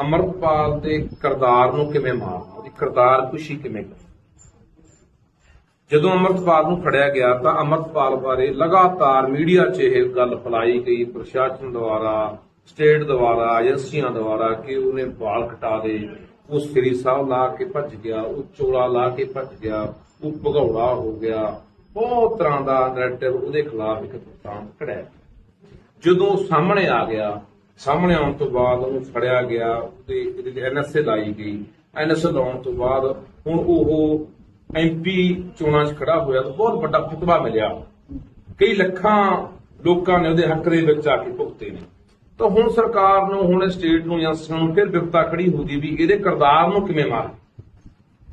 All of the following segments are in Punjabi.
ਅਮਰਪਾਲ ਦੇ ਕਿਰਦਾਰ ਨੂੰ ਕਿਵੇਂ ਮਾਰਨਾ ਉਹਦੀ ਕਿਰਦਾਰ ਕੁਸ਼ੀ ਕਿਵੇਂ ਜਦੋਂ ਅਮਰਪਾਲ ਨੂੰ ਫੜਿਆ ਗਿਆ ਤਾਂ ਅਮਰਪਾਲ ਬਾਰੇ ਲਗਾਤਾਰ ਮੀਡੀਆ 'ਚ ਇਹ ਗੱਲ ਫੈਲਾਈ ਗਈ। ਪ੍ਰਸ਼ਾਸਨ ਦੁਆਰਾ, ਸਟੇਟ ਦੁਆਰਾ, ਏਜੰਸੀਆਂ ਦੁਆਰਾ ਕਿ ਉਹਨੇ ਵਾਲ ਕਟਾ ਦੇ। ਉਹ ਸ੍ਰੀ ਸਾਹਿਬ ਲਾ ਕੇ ਭੱਜ ਗਿਆ, ਉਹ ਚੋਲਾ ਲਾ ਕੇ ਭੱਜ ਗਿਆ, ਉਹ ਭਗੌੜਾ ਹੋ ਗਿਆ। ਬਹੁਤ ਤਰ੍ਹਾਂ ਦਾ ਨੈਰੇਟਿਵ ਉਹਦੇ ਖਿਲਾਫ ਇੱਕ ਪ੍ਰਤਾਪ ਖੜਿਆ। ਜਦੋਂ ਸਾਹਮਣੇ ਆ ਗਿਆ ਸਾਹਮਣੇ ਆਉਣ ਤੋਂ ਬਾਅਦ ਉਹਨੂੰ ਫੜਿਆ ਗਿਆ ਤੇ ਇਹਦੇ ਐਨਐਸਏ ਲਾਈ ਗਈ। ਐਨਐਸਏ ਲਾਉਣ ਤੋਂ ਬਾਅਦ ਹੁਣ ਉਹ ਐਮਪੀ ਚੋਣਾਂ 'ਚ ਖੜਾ ਹੋਇਆ ਤਾਂ ਬਹੁਤ ਵੱਡਾ ਫਤਵਾ ਮਿਲਿਆ। ਕਈ ਲੱਖਾਂ ਲੋਕਾਂ ਨੇ ਉਹਦੇ ਹੱਕ ਦੇ ਵਿੱਚ ਆ ਕੇ ਭੁਗਤੇ ਨੇ। ਤਾਂ ਹੁਣ ਸਰਕਾਰ ਨੂੰ, ਹੁਣ ਸਟੇਟ ਨੂੰ ਏਜੰਸੀਆਂ ਨੂੰ ਫਿਰ ਵਿਪਤਾ ਖੜੀ ਹੋ ਵੀ ਇਹਦੇ ਕਿਰਦਾਰ ਨੂੰ ਕਿਵੇਂ ਮਾਰ?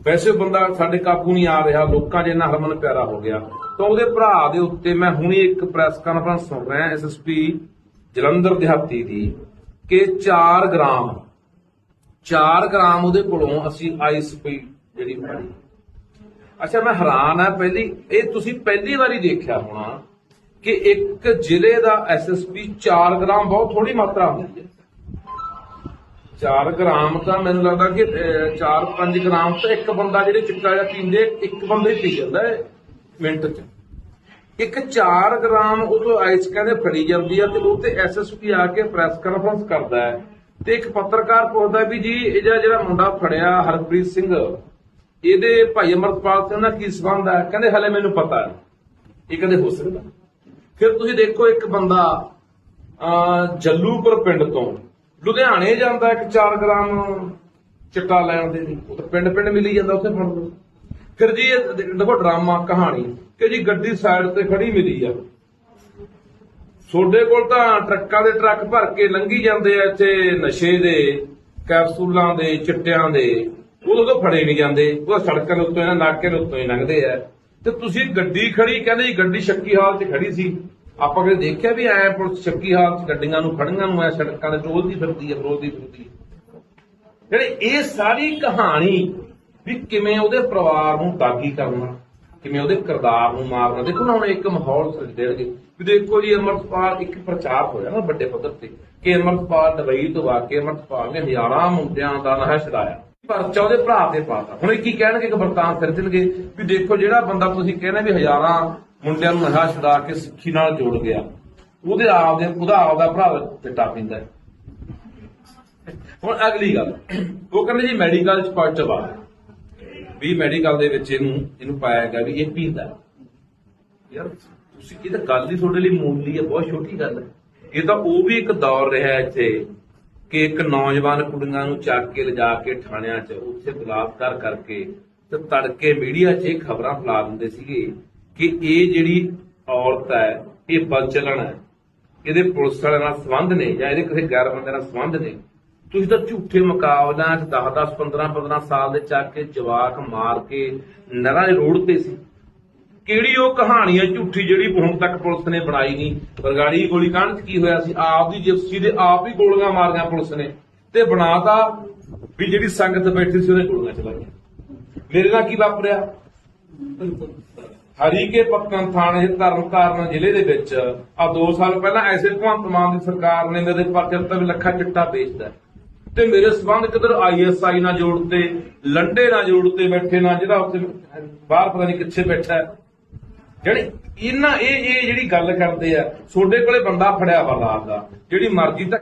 ਵੈਸੇ ਬੰਦਾ ਸਾਡੇ ਕਾਬੂ ਨਹੀਂ ਆ ਰਿਹਾ, ਲੋਕਾਂ 'ਚ ਇੰਨਾ ਹਰਮਨ ਪਿਆਰਾ ਹੋ ਗਿਆ। ਤਾਂ ਉਹਦੇ ਭਰਾ ਦੇ ਉੱਤੇ ਮੈਂ ਹੁਣੀ ਇੱਕ ਪ੍ਰੈਸ ਕਾਨਫਰੰਸ ਸੁਣ ਰਿਹਾ ਐਸਐਸਪੀ ਜਲੰਧਰ ਦਿਹਾਤੀ ਦੀ ਕਿ 4 ਗ੍ਰਾਮ 4 ਗ੍ਰਾਮ ਉਹਦੇ ਕੋਲੋਂ ਅਸੀਂ ਆਈਸ ਪਈ ਜਿਹੜੀ ਫੜੀ ਅੱਛਾ, ਮੈਂ ਹੈਰਾਨ ਆ ਪਹਿਲੀ, ਇਹ ਤੁਸੀਂ ਪਹਿਲੀ ਵਾਰੀ ਦੇਖਿਆ ਹੋਣਾ ਕਿ ਇੱਕ ਜ਼ਿਲ੍ਹੇ ਦਾ ਐਸਐਸਪੀ 4 ਗ੍ਰਾਮ ਬਹੁਤ ਥੋੜੀ ਮਾਤਰਾ ਹੁੰਦੀ ਹੈ। 4 ਗ੍ਰਾਮ ਤਾਂ ਮੈਨੂੰ ਲੱਗਦਾ ਕਿ 4-5 ਗ੍ਰਾਮ ਤਾਂ ਇੱਕ ਬੰਦਾ ਜਿਹੜੇ ਚਿੱਟਾ ਜਿਹਾ ਪੀਂਦੇ, ਇੱਕ ਬੰਦੇ ਹੀ ਪੀ ਜਾਂਦਾ ਮਿੰਟ 'ਚ। ਇੱਕ 4 ਗ੍ਰਾਮ ਉਹ ਆਈਸ ਕਹਿੰਦੇ ਫੜੀ ਜਾਂਦੀ ਆ ਤੇ ਉਹ ਤੇ ਐਸਐਸਪੀ ਆ ਕੇ ਪ੍ਰੈਸ ਕਾਨਫਰੰਸ ਕਰਦਾ ਹੈ। ਤੇ ਇੱਕ ਪੱਤਰਕਾਰ ਪੁੱਛਦਾ ਵੀ ਜੀ ਇਹ ਜਿਹੜਾ ਮੁੰਡਾ ਫੜਿਆ ਹਰਪ੍ਰੀਤ ਸਿੰਘ ਇਹਦੇ ਭਾਈ ਅਮਰਪਾਲ ਸਿੰਘ ਨਾਲ ਕੀ ਸੰਬੰਧ ਹੈ? ਕਹਿੰਦੇ ਹਲੇ ਮੈਨੂੰ ਪਤਾ ਨਹੀਂ। ਇਹ ਕਹਿੰਦੇ ਹੋ ਸਕਦਾ। ਫਿਰ ਤੁਸੀਂ ਦੇਖੋ ਇੱਕ ਬੰਦਾ ਅਹ, ਜੱਲੂਪੁਰ ਪਿੰਡ ਤੋਂ ਲੁਧਿਆਣੇ ਜਾਂਦਾ ਇੱਕ 4 ਗ੍ਰਾਮ ਚਿੱਟਾ ਲੈਣ ਦੇ ਲਈ। ਉਹ ਤਾਂ ਪਿੰਡ ਪਿੰਡ ਮਿਲੀ ਜਾਂਦਾ ਉੱਥੇ ਫੜ ਲਓ ਫਿਰ ਜੀ ਇਹ ਦੇਖੋ ਡਰਾਮਾ, ਕਹਾਣੀ, ਕਿ ਜੀ ਗੱਡੀ ਸਾਈਡ ਤੇ ਖੜੀ ਮਿਲੀ ਆ। ਤੁਹਾਡੇ ਕੋਲ ਤਾਂ ਟਰੱਕਾਂ ਦੇ ਟਰੱਕ ਭਰ ਕੇ ਲੰਘੀ ਜਾਂਦੇ ਆ ਇੱਥੇ ਨਸ਼ੇ ਦੇ, ਕੈਪਸੂਲਾਂ ਦੇ, ਚਿੱਟਿਆਂ ਦੇ। ਉਦੋਂ ਤਾਂ ਫੜੇ ਨਹੀਂ ਜਾਂਦੇ ਉਹ ਸੜਕਾਂ ਦੇ ਉੱਤੋਂ ਇਹਨਾਂ ਨਾਕੇ ਦੇ ਉੱਤੋਂ ਹੀ ਲੰਘਦੇ ਆ। ਤੇ ਤੁਸੀਂ ਗੱਡੀ ਖੜੀ, ਕਹਿੰਦੇ ਜੀ ਗੱਡੀ ਸ਼ੱਕੀ ਹਾਲਤ 'ਚ ਖੜੀ ਸੀ। ਆਪਾਂ ਕਦੇ ਦੇਖਿਆ ਵੀ ਐ ਪੁਲਿਸ ਸ਼ੱਕੀ ਹਾਲਤ 'ਚ ਗੱਡੀਆਂ ਨੂੰ, ਖੜੀਆਂ ਨੂੰ, ਐ ਸੜਕਾਂ ਤੇ ਰੋਲਦੀ ਫਿਰਦੀ ਹੈ ਰੋਲਦੀ ਫਿਰਦੀ ਹੈ ਜਿਹੜੀ ਇਹ ਸਾਰੀ ਕਹਾਣੀ ਵੀ ਕਿਵੇਂ ਉਹਦੇ ਪਰਿਵਾਰ ਨੂੰ ਦਾਗੀ ਕਰਨਾ, ਕਿਵੇਂ ਉਹਦੇ ਕਿਰਦਾਰ ਨੂੰ ਮਾਰਨਾ। ਦੇਖੋ ਨਾ, ਹੁਣ ਇੱਕ ਮਾਹੌਲ ਸਿਰਜਣਗੇ ਵੀ ਦੇਖੋ ਜੀ ਅਮਰਪਾਲ ਇੱਕ ਪ੍ਰਚਾਰ ਹੋਇਆ ਨਾ ਵੱਡੇ ਪੱਧਰ ਤੇ, ਕਿ ਅਮਰਪਾਲ ਦੁਬਈ ਤੋਂ ਆ ਕੇ ਅਮਰਪਾਲ ਨੇ ਹਜ਼ਾਰਾਂ ਮੁੰਡਿਆਂ ਦਾ ਨਹਾ ਛਡਾਇਆ। ਪਰਚਾ ਉਹਦੇ ਭਰਾ ਤੇ ਪਾਤਾ ਹੁਣ ਇਹ ਕੀ ਕਹਿਣਗੇ ਕਿ ਵਰਤਾਨ ਸਿਰਜਣਗੇ ਵੀ ਦੇਖੋ, ਜਿਹੜਾ ਬੰਦਾ ਤੁਸੀਂ ਕਹਿੰਦੇ ਵੀ ਹਜ਼ਾਰਾਂ ਮੁੰਡਿਆਂ ਨੂੰ ਨਹਾ ਛਡਾ ਕੇ ਸਿੱਖੀ ਨਾਲ ਜੋੜ ਗਿਆ, ਉਹਦੇ ਆਪ ਦੇ ਉਹਦਾ ਆਪ ਦਾ ਭਰਾ ਚਿੱਟਾ ਪੀਂਦਾ। ਹੁਣ ਅਗਲੀ ਗੱਲ। ਉਹ ਕਹਿੰਦੇ ਜੀ, ਮੈਡੀਕਲ ਚ ਬਾਹਰ ਵੀ ਮੈਡੀਕਲ ਦੇ ਵਿੱਚ ਇਹਨੂੰ ਇਹਨੂੰ ਪਾਇਆ ਗਿਆ ਵੀ ਇਹ ਪੀਂਦਾ ਯਾਰ, ਤੁਸੀਂ ਇਹ ਤਾਂ ਗੱਲ ਹੀ ਤੁਹਾਡੇ ਲਈ ਮੂਲੀ ਹੈ, ਬਹੁਤ ਛੋਟੀ ਗੱਲ ਹੈ। ਇਹ ਤਾਂ ਉਹ ਵੀ ਇੱਕ ਦੌਰ ਰਿਹਾ ਇੱਥੇ ਕਿ ਇੱਕ ਨੌਜਵਾਨ ਕੁੜੀਆਂ ਨੂੰ ਚੱਕ ਕੇ ਲਿਜਾ ਕੇ ਥਾਣਿਆਂ 'ਚ ਉੱਥੇ ਬਲਾਤਕਾਰ ਕਰਕੇ ਤੇ ਤੜਕੇ ਮੀਡੀਆ 'ਚ ਇਹ ਖਬਰਾਂ ਫੈਲਾ ਦਿੰਦੇ ਸੀਗੇ ਕਿ ਇਹ ਜਿਹੜੀ ਔਰਤ ਹੈ, ਇਹ ਬਲਚਲਣ ਹੈ। ਇਹਦੇ ਪੁਲਿਸ ਵਾਲਿਆਂ ਨਾਲ ਸੰਬੰਧ ਨੇ ਜਾਂ ਇਹਦੇ ਕਿਸੇ ਗੈਰ ਬੰਦੇ ਨਾਲ ਸੰਬੰਧ ਨੇ? ਤੁਸੀਂ ਤਾਂ ਝੂਠੇ ਮੁਕਾਬਲਿਆਂ 'ਚ 10 10 15 15 ਸਾਲ ਦੇ ਚੱਕ ਕੇ ਜਵਾਕ ਮਾਰ ਕੇ ਨਰਾਂ ਦੇ ਰੋਡ ਤੇ ਸੀ। ਕਿਹੜੀ ਉਹ ਕਹਾਣੀ ਹੈ ਝੂਠੀ ਜਿਹੜੀ ਹੁਣ ਤੱਕ ਪੁਲਿਸ ਨੇ ਬਣਾਈ ਨਹੀਂ? ਬਰਗਾੜੀ ਗੋਲੀ ਕਾਂਡ 'ਚ ਕੀ ਹੋਇਆ ਸੀ? ਆਪ ਦੀ ਜਿਪਸੀ ਦੇ ਆਪ ਹੀ ਗੋਲੀਆਂ ਮਾਰੀਆਂ ਪੁਲਿਸ ਨੇ ਤੇ ਬਣਾਤਾ ਵੀ ਜਿਹੜੀ ਸੰਗਤ ਬੈਠੀ ਸੀ ਉਹਨੇ ਗੋਲੀਆਂ ਚਲਾਈਆਂ। ਮੇਰੇ ਨਾਲ ਕੀ ਵਾਪਰਿਆ? ਹਰੀਕੇ ਪੱਕਣ ਥਾਣੇ ਤਰਨਤਾਰਨ ਜ਼ਿਲ੍ਹੇ ਦੇ ਵਿੱਚ ਆ 2 ਸਾਲ ਪਹਿਲਾਂ ਐਸੇ ਭਗਵੰਤ ਮਾਨ ਦੀ ਸਰਕਾਰ ਨੇ ਮੇਰੇ ਪਰਚੇ 73 ਲੱਖਾਂ ਚਿੱਟਾ ਵੇਚਦਾ ਤੇ ਮੇਰੇ ਸਬੰਧ ਕਿਧਰ ਆਈਐਸਆਈ ਨਾਲ ਜੋੜਤੇ ਲੰਡੇ ਨਾਲ ਜੋੜਤੇ ਬੈਠੇ ਨਾ ਜਿਹੜਾ ਉੱਥੇ ਬਾਹਰ ਪਤਾ ਨਹੀਂ ਕਿੱਥੇ ਬੈਠਾ ਹੈ। ਜਿਹੜੀ ਇਹਨਾਂ ਇਹ ਇਹ ਜਿਹੜੀ ਗੱਲ ਕਰਦੇ ਆ, ਤੁਹਾਡੇ ਕੋਲੇ ਬੰਦਾ ਫੜਿਆ ਵਾ ਰਾਤ ਦਾ, ਜਿਹੜੀ ਮਰਜ਼ੀ ਤਾਂ